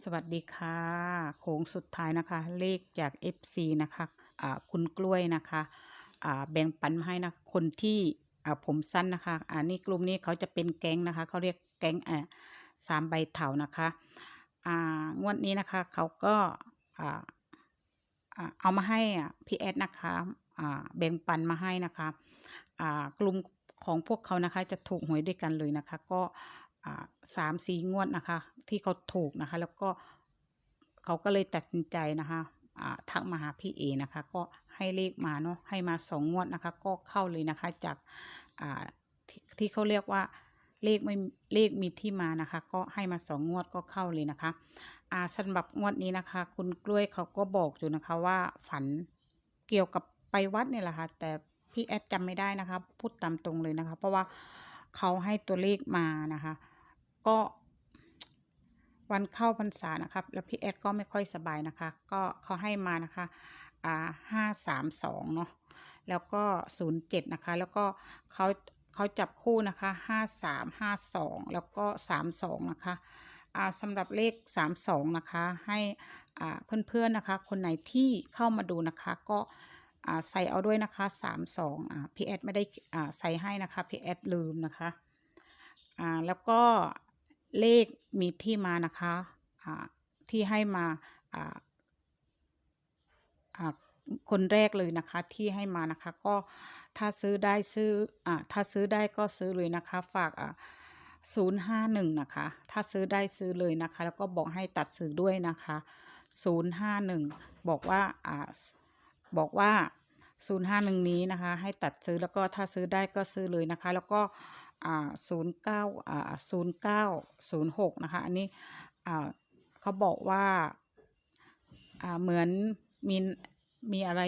สวัสดีค่ะโค้งสุดท้ายนะคะ เลขจาก FC นะคะอ่าคุณกล้วยนะคะอ่าแบ่งปันมาให้นะคนที่ผมสั้นนะคะอันนี้กลุ่มนี้เขาจะเป็นแก๊งนะคะเขาเรียกแก๊งอ่าสามใบเถานะคะงวดนี้นะคะเขาก็เอามาให้พี่แอดนะคะแบ่งปันมาให้นะคะกลุ่มของพวกเขานะคะจะถูกหวยด้วยกันเลยนะคะ ก็สามสี่งวดนะคะ ที่เขาถูกนะคะ แล้วก็เขาก็เลยตัดสินใจนะคะทักมาหาพี่เอนะคะ ก็ให้เลขมาเนาะให้มาสองงวดนะคะ ก็เข้าเลยนะคะจากาที่ที่เขาเรียกว่าเลขไม่เลขมีที่มานะคะ ก็ให้มาสองงวดก็เข้าเลยนะคะอ่าสำหรับงวดนี้นะคะ คุณกล้วยเขาก็บอกอยู่นะคะว่าฝันเกี่ยวกับไปวัดเนี่ยแหละค่ะแต่พี่แอดจำไม่ได้นะคะ พูดตามตรงเลยนะคะ เพราะว่าเขาให้ตัวเลขมานะคะ ก็ วันเข้าพรรษานะครับ แล้วพี่แอดก็ไม่ค่อยสบายนะคะ ก็เขาให้มานะคะอ่าห้าสามสองเนาะแล้วก็ศูนย์เจ็ดนะคะ แล้วก็เขาเขาจับคู่นะคะห้าสามห้าสองแล้วก็สามสองนะคะอ่าสำหรับเลขสามสองนะคะ ให้อ่าเพื่อนๆนะคะ คนไหนที่เข้ามาดูนะคะก็อ่าใส่เอาด้วยนะคะสามสองอ่าพี่แอดไม่ได้อ่าใส่ให้นะคะพี่แอดลืมนะคะอ่าแล้วก็ เลขมีที่มานะคะที่ให้มาคนแรกเลยนะคะที่ให้มานะคะก็ถ้าซื้อได้ซื้ออถ้าซื้อได้ก็ซื้อเลยนะคะฝากศูนย์ห้าหนึ่งนะคะ ถ้าซื้อได้ซื้อเลยนะคะ แล้วก็บอกให้ตัดซื้อด้วยนะคะศูนย์ห้าหนึ่งบอกว่าอ่าบอกว่าศูนย์ห้าหนึ่งนี้นะคะ ให้ตัดซื้อแล้วก็ถ้าซื้อได้ก็ซื้อเลยนะคะ แล้วก็ อ่าศูนย์เก้าอ่าศูนย์เก้าศูนย์หกนะคะ อันนี้อ่าเขาบอกว่าอ่าเหมือนมีมีอะไร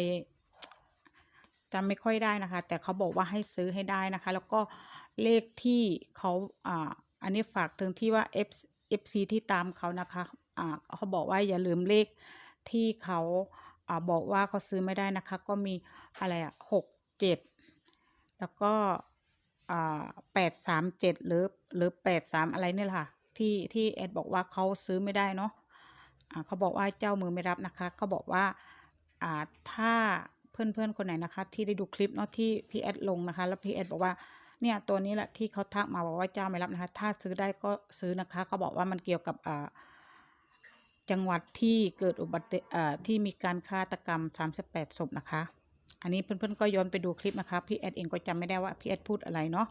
จำไม่ค่อยได้นะคะ แต่เขาบอกว่าให้ซื้อให้ได้นะคะ แล้วก็เลขที่เขาอ่าอันนี้ฝากถึงที่ว่า F FC ที่ตามเขานะคะอ่าเขาบอกว่าอย่าลืมเลขที่เขาอ่าบอกว่าเขาซื้อไม่ได้นะคะ ก็มีอะไรอะหกเจ็ดแล้วก็ แปดสามเจ็ดหรือหรือแปดสามอะไรเนี่ยค่ะ ที่ที่แอดบอกว่าเขาซื้อไม่ได้เนาะอ่าเขาบอกว่าเจ้ามือไม่รับนะคะเขาบอกว่าถ้าเพื่อนเพื่อนๆคนไหนนะคะ ที่ได้ดูคลิปเนาะที่พี่แอดลงนะคะ แล้วพี่แอดบอกว่าเนี่ยตัวนี้แหละที่เขาทักมาบอกว่าเจ้าไม่รับนะคะ ถ้าซื้อได้ก็ซื้อนะคะเขาบอกว่ามันเกี่ยวกับจังหวัดที่เกิดอุบัติที่มีการฆาตกรรม 38ศพนะคะ อันนี้เพื่อนๆก็ย้อนไปดูคลิปนะคะพี่แอดเองก็จำไม่ได้ว่าพี่แอดพูดอะไรเนาะ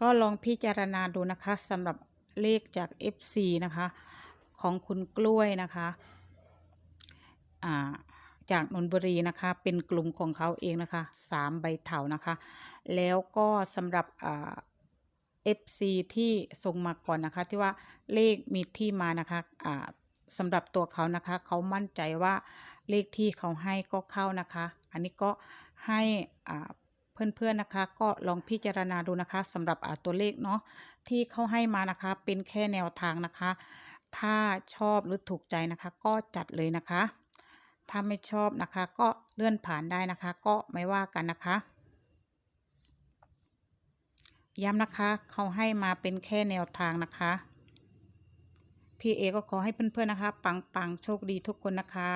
ก็ลองพิจารณาดูนะคะสำหรับเลขจาก FC นะคะของคุณกล้วยนะคะาจากนนบุรีนะคะ เป็นกลุ่มของเขาเองนะคะสามใบเถานะคะ แล้วก็สำหรับอ่า FC ที่ส่งมาก่อนนะคะ ที่ว่าเลขมีที่มานะคะอ่าสำหรับตัวเขานะคะ เขามั่นใจว่า เลขที่เขาให้ก็เข้านะคะ อันนี้ก็ให้อ่าเพื่อนๆนะคะก็ลองพิจารณาดูนะคะสำหรับตัวเลขเนาะที่เขาให้มานะคะเป็นแค่แนวทางนะคะ ถ้าชอบหรือถูกใจนะคะ ก็จัดเลยนะคะ ถ้าไม่ชอบนะคะก็เลื่อนผ่านได้นะคะ ก็ไม่ว่ากันนะคะย้ำนะคะเขาให้มาเป็นแค่แนวทางนะคะ พี่เอก็ขอให้เพื่อนๆนะคะ ปังๆ โชคดีทุกคนนะคะ